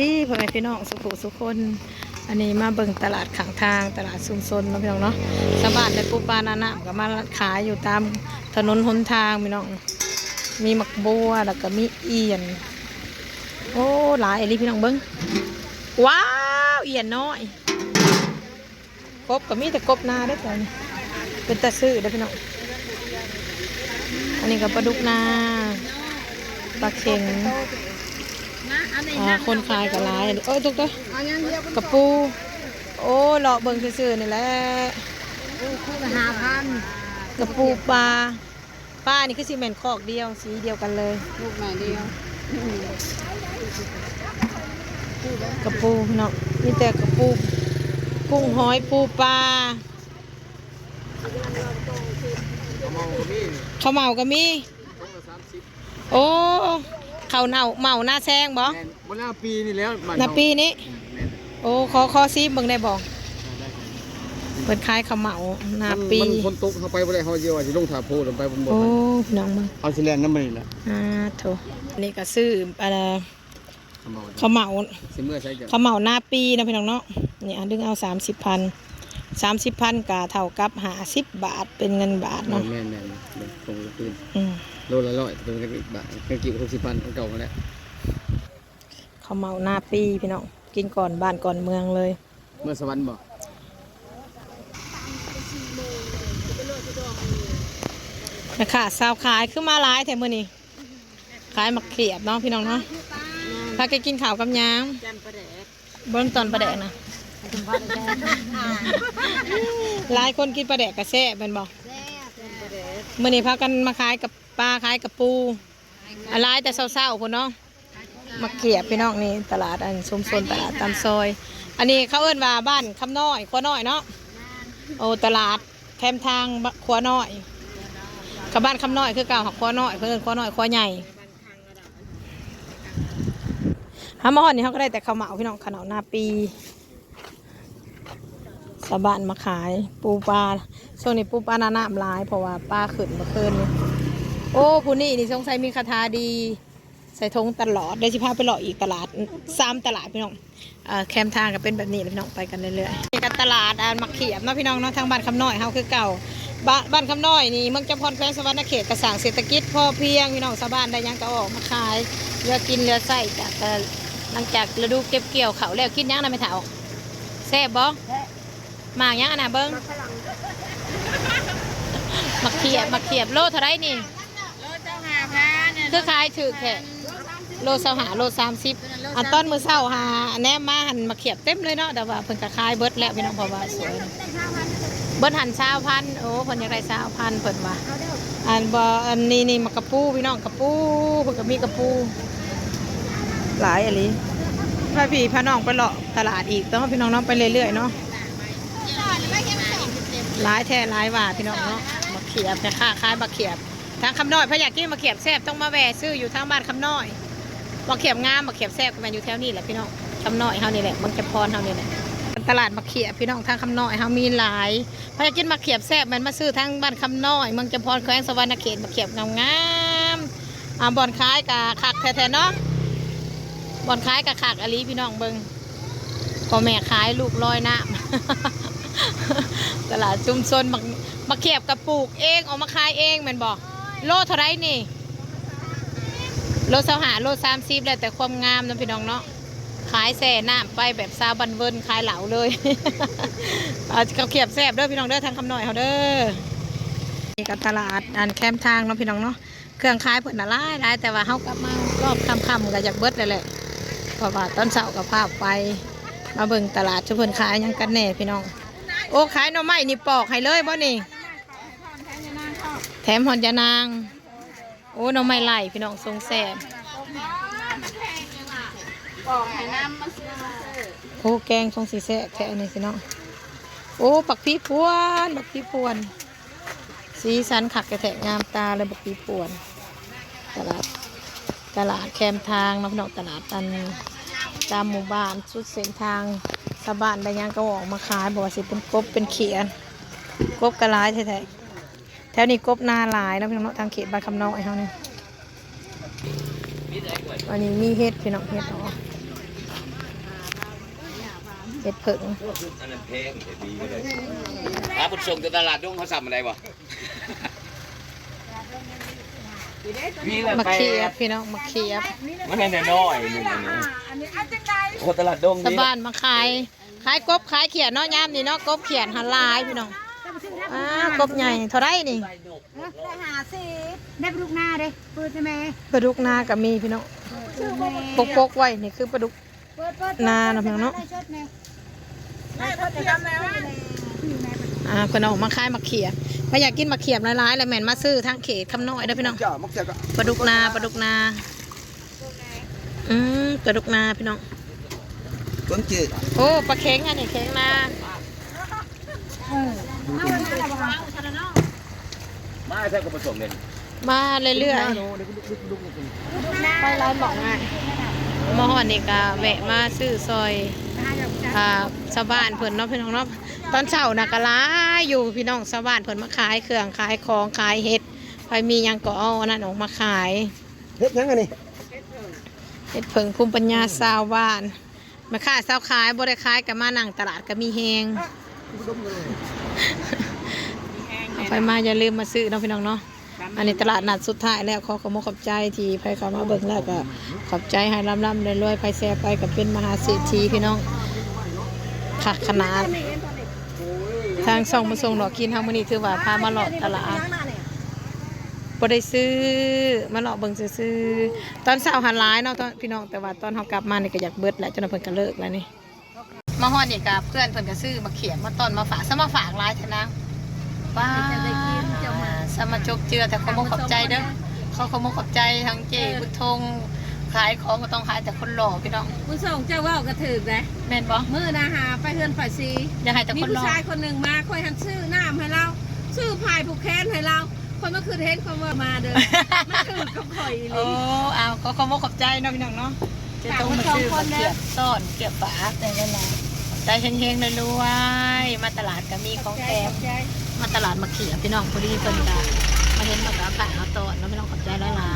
ดีพ่อแม่พี่น้องสุขุสุคน อันนี้มาเบิ่งตลาดข้างทางตลาดชุมชนนาะพี่น้องเนาะชาวบ้านได้ปูปลานานะก็มาขายอยู่ตามถนนหนทางพี่น้อง มีหมักบัวแล้วก็มีเอียน โอ้หลายอันนี้พี่น้องเบิ่งว้าวเอียนน้อยกบก็มีแต่กบนาได้แต่นี่เป็นตะซื้อได้พี่น้องอันนี้ก็ปลาดุกนาปลาเข็ง อ่าคนขายกับร้ายเอ้ยตุกตะกระปู โอ้เลาะเบิ่งซื่อๆนี่แหละคู่ละห้าพันกระปูปลาปลานี่คือซีเมนต์คอกเดียวสีเดียวกันเลยลูกหน่อยเดียวกระปูเนาะมีแต่กระปู กุ้งหอยปูปลาข้าวเหมาก็มี โอ้ ข้าวเน่าเหมาหน้าแซงบ่บนหน้าปีนี่แล้วบ้หน้าเฮปีนี้แม่นโอ้ขอขอซีเบิ่งได้บ่เปิดขายข้าวเหมาหน้าปี มันคนตกเข้าไปบ่ได้เฮาเดียวว่าสิลงถาโพลงไปบนบ่โอ้ทันพี่น้องมึงเอาสิแลนน้ำมันนี่แหละอ่าโถอันนี้ก็ซื้ออะไรเอามาข้าวเหมา สิเมื่อใช้จะข้าวเหมาหน้าปีนะพี่น้องเนาะนี่อันดึงเอาสามสิบพันสามสิบพันกะเท่ากับหาสิบบาทเป็นเงินบาทเนาะเนาะแม่นแม่น ส่งตรงคืนอืมโลละร้อยเป็นกันอีกบาทเงินกี่60,000อันเก่ามาแล้วเขาวเมาหน้าปีพี่น้องกินก่อนบ้านก่อนเมืองเลย เมื่อสวรรค์บ่นะค่ะสาวขายขึ้นมาหลายแถมมือนี่ขายมักเขียบเนาะพี่น้องเนาะพาแกกินข้าวกับหยางเบิ้งตอนปลาแดกนะหลายคนกินปลาแดกกระแซ่บเป็นบอก มื่อนี้พากันมาขายกับปลาขายกับปูอะไรแต่เศร้าๆพุ่นเนาะมาเกียบพี่น้องนี่ตลาดอันชุมชนตลาดตามซอย อันนี้เขาเอิ้นว่าบ้านคำน้อยขัวน้อยเนาะโอ้ตลาดแคมทางบขัวน้อยกับบ้านคำน้อยคือเก่าหักขัวน้อยเพื่นขัวน้อยขัวใหญ่ฮามอดนี่เขาก็ได้แต่ข้าวเหมาพี่น้องขาวเหนาหน้าปี สาวบ้านมาขายปูปลาช่วงนี้ปูปลาหนาหนามหลาย เพราะว่าปลาขึ้นมื่อคืนนี่โอ้ผู้นี่นี่สงสัยมีคาถาดี ใส่ธงตลอดได้สิพาไปหล่ออีกตลาดซ้ำตลาดพี่น้องอแคมทางก็เป็นแบบนี้พี่น้องไปกันเรื่อยๆนี่กับตลาดอันมักเขียบเนาะพี่น้องเนาะทางบ้านคำน้อยเฮาคือเก่าบ้านบ้านคำน้อยนี่เมืองจำพรแขวงสวรรณเขตกระสร้างเศรษฐกิจพอเพียงพี่น้องชาวบ้านได้ยังก็ออกมาขายเรือกินเรือใส่จากหลังจากฤดูเก็บเกี่ยวเขาแล้วกินหยังนะไม่เถาแซ่บบ่ หมากหยังอะนะเบิ้งมักเขียบมักเขียบโลเท่าไรนี่ โลเจ้าห้าพันเนี่ยคือขายถือแค่โลสาหาโลสามสิบอันต้นมือเศร้าหาแนมมาหันมาเขียบเต็มเลยเนาะแต่ว่าเพิ่นก็ขายเบิดแล้วพี่น้องเพราะว่าสวยเบิดหันชาวพันโอ้เพิ่นอยากได้ชาวพันเพิ่นว่าอันบ่อันนี้นี่มากระปูพี่น้องกระปูเพิ่นก็มีกระปู หลายอะไรพาพี่พาน้องไปเลาะตลาดอีกต้องพี่น้องเน้องไปเรื่อยๆเนาะ หลายแท้หลายว่าพี่น้องเนาะมาเขียบแต่ค่าขายมาเขียบทางคำน้อยพระอยากกินมาเขียบแซ่บต้องมาแวะซื้ออยู่ทางบ้านคำน้อยมาเขียบงามมาเขียบแซ่บก็มันอยู่แถวนี้แหละพี่น้องคำน้อยเฮานี่แหละบางจะพรเฮานี่แหละตลาดมาเขียบพี่น้องทางคำน้อยเฮามีหลายพระอยากกินมาเขียบแซ่บมันมาซื้อทางบ้านคำน้อยเมืองจำพรแขวงสวรรณเขตมาเขียบงามๆอ่าบ่อนขายกะคักแท้ๆเนาะบ่อนขายกะคักอลีพี่น้องเบิงพ่อแม่ขายลูกลอยน้ำ ตลาดชุมชนมามาเขียบกับปลูกเองเออกมาขายเองแม่นบอกโลเท่าไรนี่ โลสาหาโลสามสิบแล้วแต่ความงามนะพี่น้องเนาะขายแส่น้ำไปแบบซาบันเวินขายเหลาเลย เอาเขาเขียบแซบเด้อพี่น้องเด้อทางคำหน่อยเขาเด้อนี่กับตลาดอันแคมทางเนาะพี่น้องเนาะเครื่องขายเพิ่นน่ะหลายหลายแต่ว่าเฮากลับมารอบค่ำๆก็อยากเบิดเลยแหละเพราะว่าตอนเช้ากับภาพไป มาเบิ่งตลาดชุมเพิ่นขายหยังกันแน่พี่น้อง โอ้ขายหน่อไม้นี่ปอกให้เลยบ่นี่ แถมหอนยานาง โอ้หน้อไม้ไหลพี่น้องทรงแสบบอกให้น้ำมาซื้อมาซื้อโอ้แกงทรงสีแสบแท้นนี้พี่น้องโอ้ปักพีพวนปักพีพวน สีสันขักกระแทกงามตาเลยปักพีพวน ตลาดตลาดแคมทางเนาะพี่น้องตลาดตันตามหมู่บ้านสุดเส้นทาง ชาวบ้านได้ยังก็ออกมาขายบอกว่าสิเป็นกบเป็นเขียนกบกระลายแท้ๆแถวนี้กบนาหลายนะพี่น้องเนาะทางเขตบ้านคำน้อยเฮานี่อันนี้มีเห็ดพี่น้องเห็ดอ๋อเห็ดเผิงอันนั้นเพลงดีเลยอาบุญส่งจากตลาดดงเขาสั่งอะไรวะมีแบบมะไปเขียบพี่น้องมะเขียบมันแน่น้อยหนึ่งอันนี้โอ้ตลาดดงชาวนี่บ้านมาขายขายกบขายเขียดเนาะยามนี่เนาะกบเขียดหันลายพี่น้องอ่ากบใหญ่เท่าไรนี่ได้หาสิได้ปลูกหน้าเด้เปิดได้ไหมปลาดุกนาก็มีพี่น้องปกปกๆไว้นี่คือปลาดุก เปิดเปิดนาเนาะพี่น้องเนาะ ได้ชดแม่ได้เปิดจะทำแล้ว อ่าเพิ่นเอามาขายมะเขียบมาอยากกินมะเขียบหลายๆแล้วแม่นมาซื้อทางเขตคำน้อยเด้อพี่น้องจ้ามักจะก็ปลาดุกนาปลาดุกนาอืมปลาดุกนาพี่น้องต้นจืดโอ้ปลาเค็งอันนี้เค็งนามาใช่ก็ผสมเลยมาเรื่อยๆไปร้านบอกง่ายมาหอดนี่ก็แวะมาซื้อซอย อ่าชาวบ้านเพิ่นเนาะพี่น้องเนาะตอนเช้าน่ะก็หลายอยู่พี่น้องชาวบ้านเพิ่นมาขายเครื่องขายของขายเห็ดใครมีหยังก็เอาอันนั้นออกมาขายเฮ็ดยังไงนี่เห็ดเพิงภูมิปัญญาชาวบ้าน มาขายชาวขายบ่ได้ขายก็มานั่งตลาดก็มีแฮงเอาไปมาอย่าลืมมาซื้อเนาะพี่น้องเนาะอันนี้ตลาดนัดสุดท้ายแล้วขอขอบคุณขอบใจที่ไปเข้ามาเบิ่งแล้วก็ขอบใจให้ร่ำร่ำรวยๆไปแซ่ไปกับเป็นมหาเศรษฐีพี่น้อง ขัดขนาดทางส่องมาส่งดอกกินทางมื้อนี้ถือว่าพามาเลาะตลาดบ่ได้ซื้อมาเลาะเบิ่งซื่อๆตอนเช้าหันหลายเนาะตอนพี่น้องแต่ว่าตอนเฮากลับมานี่ก็อยากเบิดแหล้วจนเพิ่นก็เลิกแล้วนี่มาฮอดนี่กับเพื่อนเพิ่นก็ซื้อมาเขียนมาต้นมาฝากซะมาฝากหลายเถอะนะป้าสมาจกเจือแต่เขาบ่ขอบใจเด้อเขาเขาบ่ขอบใจทั้งเจบุญทง ขายของก็ต้องขายแต่คนหล่อพี่น้องผู้ส่งเจ้าว่าวกระถือเลยแม่นบ่มือนะหาไปเฮือนฝ่ายซีอยากให้แต่มีคนหผู้ล่อชายคนหนึ่งมาคอยหันชื่อน้ำให้เรา ชื่อพายผูกแขนให้เรา คนเมื่อคืนเห็นคนว่ามาเด้อมาถือกับข่อยอีหโอ้ลีเอาเขาเขาบ่ขอบใจเนาะพี่น้องเนาะจะต้องมาซื้อมาเขียบต้อนเขียบฝาแต่นั่นแหละใจเฮงๆรวยๆมาตลาดก็มีของแถมใจ มาตลาดมาเขียบพี่น้องพอดีเพิ่นก็มาเห็นมากระผ่าเอาต้อนแล้วไม่ต้องขอบใจหลายๆ